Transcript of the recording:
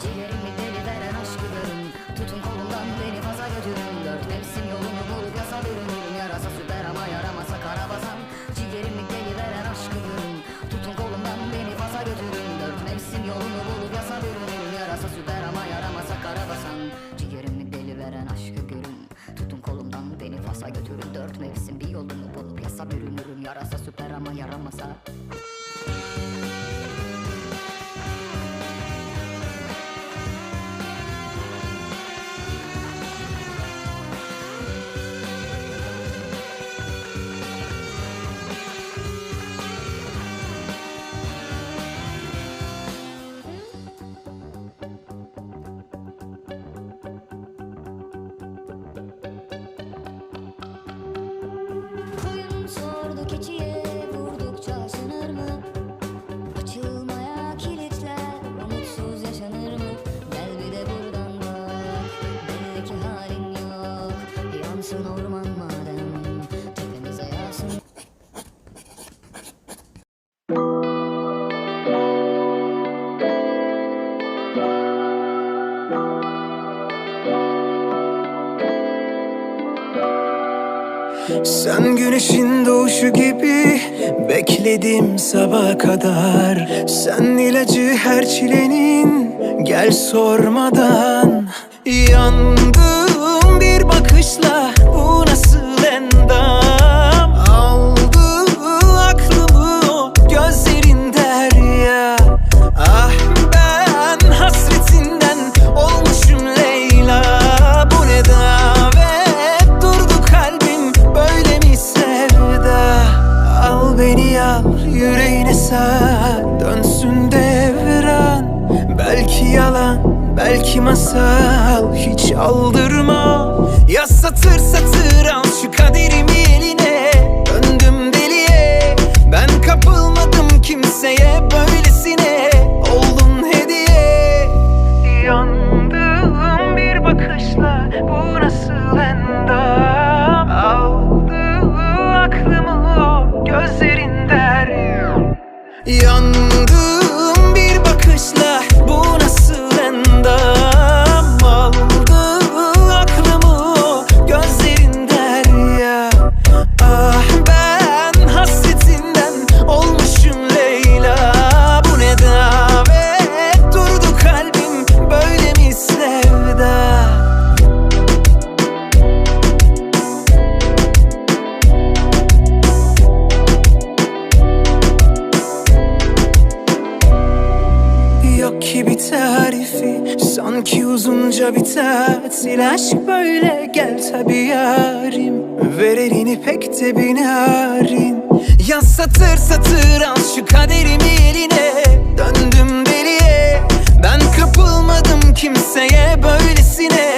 Ciğerimi deli veren aşkı görün Tutun kolumdan beni faza götürün. Dört mevsim yolunu bulup yasa bürünürüm. Yarasa süper ama yaramasa karabasan Ciğerimi deli veren aşkı görün Tutun kolumdan beni faza götürün. Dört mevsim yolunu bulup yasa bürünürüm. Yarasa süper ama yaramasa karabasan Ciğerimi deli veren aşkı görün. Tutun kolumdan beni fasa götürün. Dört mevsim bir yolunu bulup yasa bürünürüm. Yarasa süper ama yaramasa. Koyun Yansın orman madem? Tepemize yağsın Sen güneşin doğuşu gibi bekledim sabaha kadar. Sen ilacı her çilenin gel sormadan. Yandım bir bakışla belki masal hiç aldırma. Ya satır satır al şu kaderimi eline. Döndüm deliye. Ben kapılmadım kimseye böylesine Oldun hediye. Yandığım bir bakışla bu nasıl endam Aldı aklımı o gözlerin derya Yandığım Sanki uzunca bir tatil Aşk böyle gel tabi yarim. Ver elini pek de binarin Ya satır satır al şu kaderimi eline. Döndüm deliye Ben kapılmadım kimseye böylesine.